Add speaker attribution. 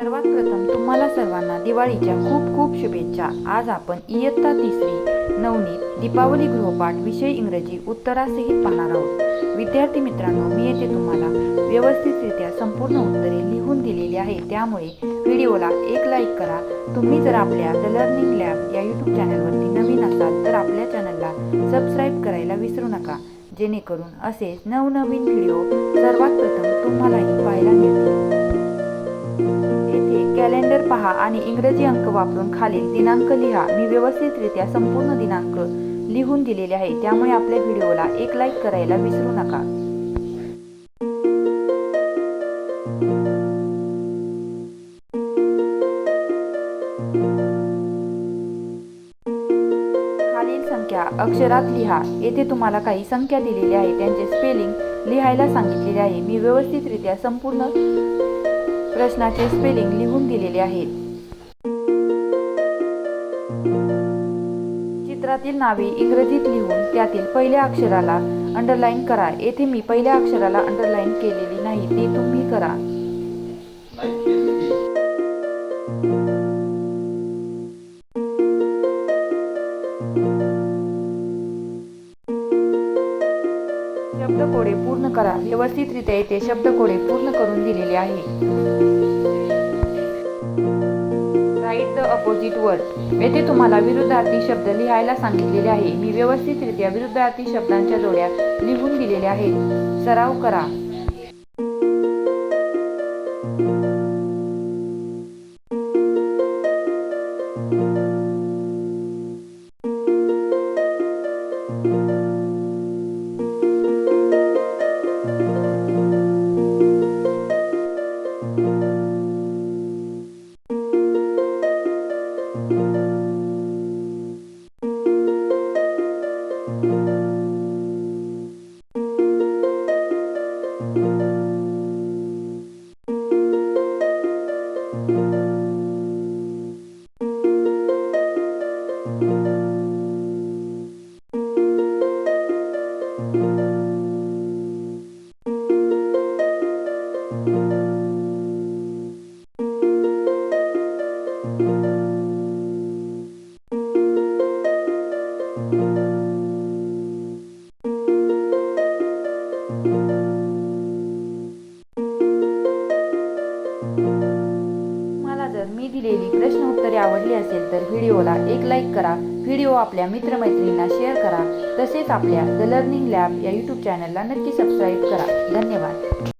Speaker 1: सर्वात प्रथम तुम्हाला सर्वांना दिवाळीच्या खूप खूप शुभेच्छा. आज आपण इयत्ता तिसरी नवनीत दीपावली गृहपाठ विषय इंग्रजी उत्तरासहित पाहणार आहोत. विद्यार्थी मित्रांनो मी येथे तुम्हाला. व्यवस्थितरित्या संपूर्ण उत्तरे लिहून दिलेली आहे. त्यामुळे व्हिडिओला एक लाईक करा. तुम्ही जर आपल्या द लर्निंग लॅब या यूट्यूब चॅनलवरती नवीन असाल तर आपल्या चॅनलला सबस्क्राईब करायला विसरू नका. जेणेकरून असेच नवनवीन व्हिडिओ सर्वात प्रथम तुम्हालाही पाहिजे पहा आणि इंग्रजी अंक वापरून खालील दिनांक लिहा. मी व्यवस्थितरित्या संपूर्ण दिनांक लिहून दिलेले आहे. त्यामुळे आपल्या व्हिडिओला एक लाईक करायला विसरू नका. खालील संख्या अक्षरात लिहा. येथे तुम्हाला काही संख्या दिलेल्या आहे त्यांचे स्पेलिंग लिहायला सांगितलेले आहे. मी व्यवस्थितरित्या संपूर्ण प्रश्नाचे स्पेलिंग लिहून दिलेले आहेत. चित्रातील नावे इंग्रजीत लिहून त्यातील पहिल्या अक्षराला अंडरलाईन करा. येथे मी पहिल्या अक्षराला अंडरलाईन केलेली नाही ते तुम्ही करा. शब्दकोडे पूर्ण करा. व्यवस्थितरित्या येथे शब्दकोडे पूर्ण करून दिलेले आहे. राईट द अपोजिट वर्ड येथे तुम्हाला विरुद्धार्थी शब्द लिहायला सांगितलेले आहे. मी व्यवस्थितरित्या विरुद्धार्थी शब्दांच्या जोड्या लिहून दिलेल्या आहेत. सराव करा. दिलेली प्रश्न उत्तरे आवडली असेल तर व्हिडिओला एक लाईक करा व्हिडिओ आपल्या मित्रमैत्रिणींना शेअर करा. तसेच आपल्या द लर्निंग लॅब या यूट्यूब चॅनलला नक्की सबस्क्राईब करा. धन्यवाद.